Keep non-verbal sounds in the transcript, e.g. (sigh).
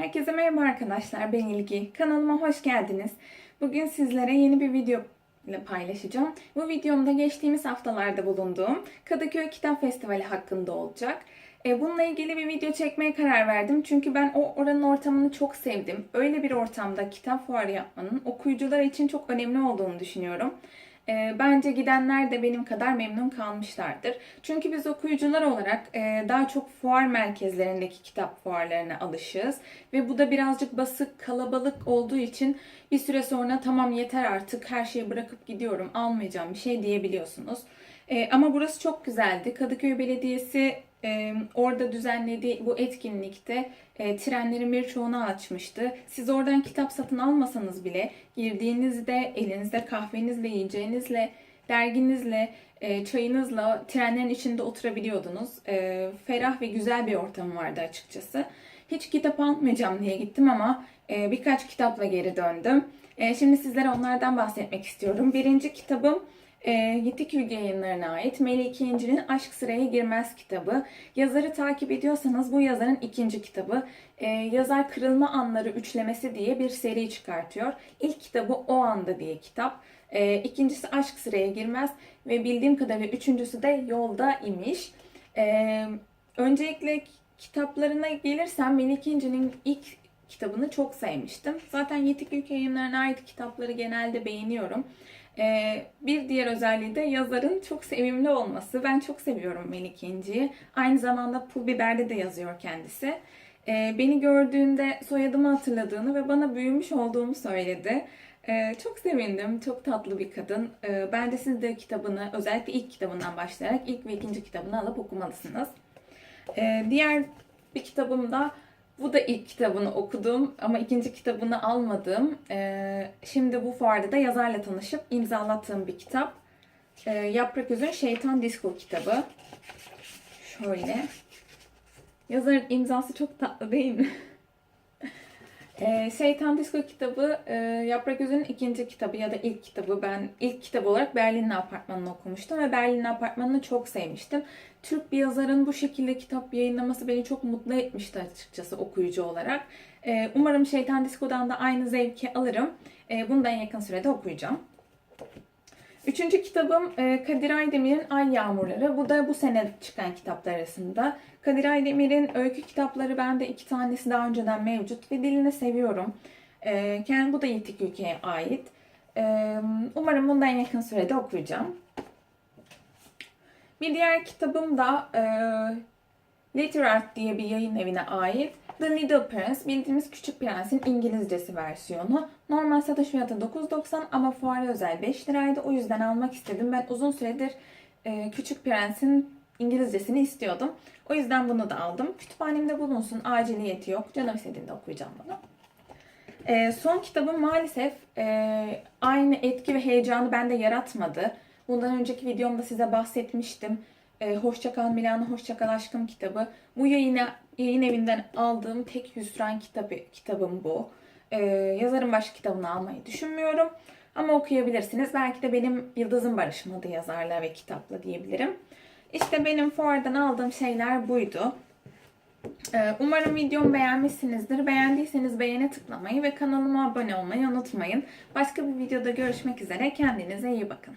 Herkese merhaba arkadaşlar. Ben İlgi. Kanalıma hoş geldiniz. Bugün sizlere yeni bir video ile paylaşacağım. Bu videomda geçtiğimiz haftalarda bulunduğum Kadıköy Kitap Festivali hakkında olacak. E, Bununla ilgili bir video çekmeye karar verdim. Çünkü ben o oranın ortamını çok sevdim. Öyle bir ortamda kitap fuarı yapmanın okuyucular için çok önemli olduğunu düşünüyorum. E, Bence gidenler de benim kadar memnun kalmışlardır. Çünkü biz okuyucular olarak e, daha çok fuar merkezlerindeki kitap fuarlarına alışığız. Ve bu da birazcık basık, kalabalık olduğu için bir süre sonra tamam yeter artık her şeyi bırakıp gidiyorum almayacağım bir şey diyebiliyorsunuz. E, ama burası çok güzeldi. Kadıköy Belediyesi e, orada düzenlediği bu etkinlikte e, trenlerin birçoğunu açmıştı. Siz oradan kitap satın almasanız bile girdiğinizde elinizde kahvenizle, yiyeceğinizle, derginizle, e, çayınızla trenlerin içinde oturabiliyordunuz. E, ferah ve güzel bir ortam vardı açıkçası. Hiç kitap almayacağım diye gittim ama e, birkaç kitapla geri döndüm. E, şimdi sizlere onlardan bahsetmek istiyorum. Birinci kitabım e, Yitik Ülge yayınlarına ait Melike İnci'nin Aşk Sıraya Girmez kitabı. Yazarı takip ediyorsanız bu yazarın ikinci kitabı. E, yazar Kırılma Anları Üçlemesi diye bir seri çıkartıyor. İlk kitabı O Anda diye kitap. E, ikincisi Aşk Sıraya Girmez ve bildiğim kadarıyla üçüncüsü de Yolda imiş. E, öncelikle kitaplarına gelirsem Melike İnci'nin ilk kitabını çok sevmiştim. Zaten Yetik Ülke yayınlarına ait kitapları genelde beğeniyorum. Ee, bir diğer özelliği de yazarın çok sevimli olması. Ben çok seviyorum Melike İnci'yi. Aynı zamanda Pul Biber'de de yazıyor kendisi. Ee, beni gördüğünde soyadımı hatırladığını ve bana büyümüş olduğumu söyledi. Ee, çok sevindim. Çok tatlı bir kadın. Bence siz de kitabını, özellikle ilk kitabından başlayarak ilk ve ikinci kitabını alıp okumalısınız. Diğer bir kitabım da bu da ilk kitabını okudum ama ikinci kitabını almadım. Ee, şimdi bu fuarda da yazarla tanışıp imzalattığım bir kitap. Ee, Yaprak Öz'ün Şeytan Disco kitabı. Şöyle. Yazarın imzası çok tatlı değil mi? (laughs) Ee, Şeytan Disco kitabı e, Yaprak Öz'ün ikinci kitabı ya da ilk kitabı. Ben ilk kitap olarak Berlin'in Apartmanı'nı okumuştum ve Berlin'in Apartmanı'nı çok sevmiştim. Türk bir yazarın bu şekilde kitap yayınlaması beni çok mutlu etmişti açıkçası okuyucu olarak. Ee, umarım Şeytan Disco'dan da aynı zevki alırım. Ee, bunu da en yakın sürede okuyacağım. Üçüncü kitabım e, Kadir Aydemir'in Ay Yağmurları. Bu da bu sene çıkan kitaplar arasında. Kadir Aydemir'in öykü kitapları bende iki tanesi daha önceden mevcut ve dilini seviyorum. E, kendi bu da Yitik Ülke'ye ait. E, umarım bunu da en yakın sürede okuyacağım. Bir diğer kitabım da Literart diye bir yayın evine ait. The Little Prince bildiğimiz Küçük Prens'in İngilizcesi versiyonu. Normal satış fiyatı 9.90 ama fuara özel 5 liraydı. O yüzden almak istedim. Ben uzun süredir e, Küçük Prens'in İngilizcesini istiyordum. O yüzden bunu da aldım. Kütüphanemde bulunsun. Aciliyeti yok. Canım istediğinde okuyacağım bunu. E, son kitabım maalesef e, aynı etki ve heyecanı bende yaratmadı. Bundan önceki videomda size bahsetmiştim. E, Hoşçakal Milano, Hoşçakal Aşkım kitabı. Bu yayına, yayın evinden aldığım tek hüsran kitabı, kitabım bu. E, yazarın başka kitabını almayı düşünmüyorum. Ama okuyabilirsiniz. Belki de benim yıldızım barışmadı yazarla ve kitapla diyebilirim. İşte benim fuardan aldığım şeyler buydu. Ee, Umarım videomu beğenmişsinizdir. Beğendiyseniz beğene tıklamayı ve kanalıma abone olmayı unutmayın. Başka bir videoda görüşmek üzere. Kendinize iyi bakın.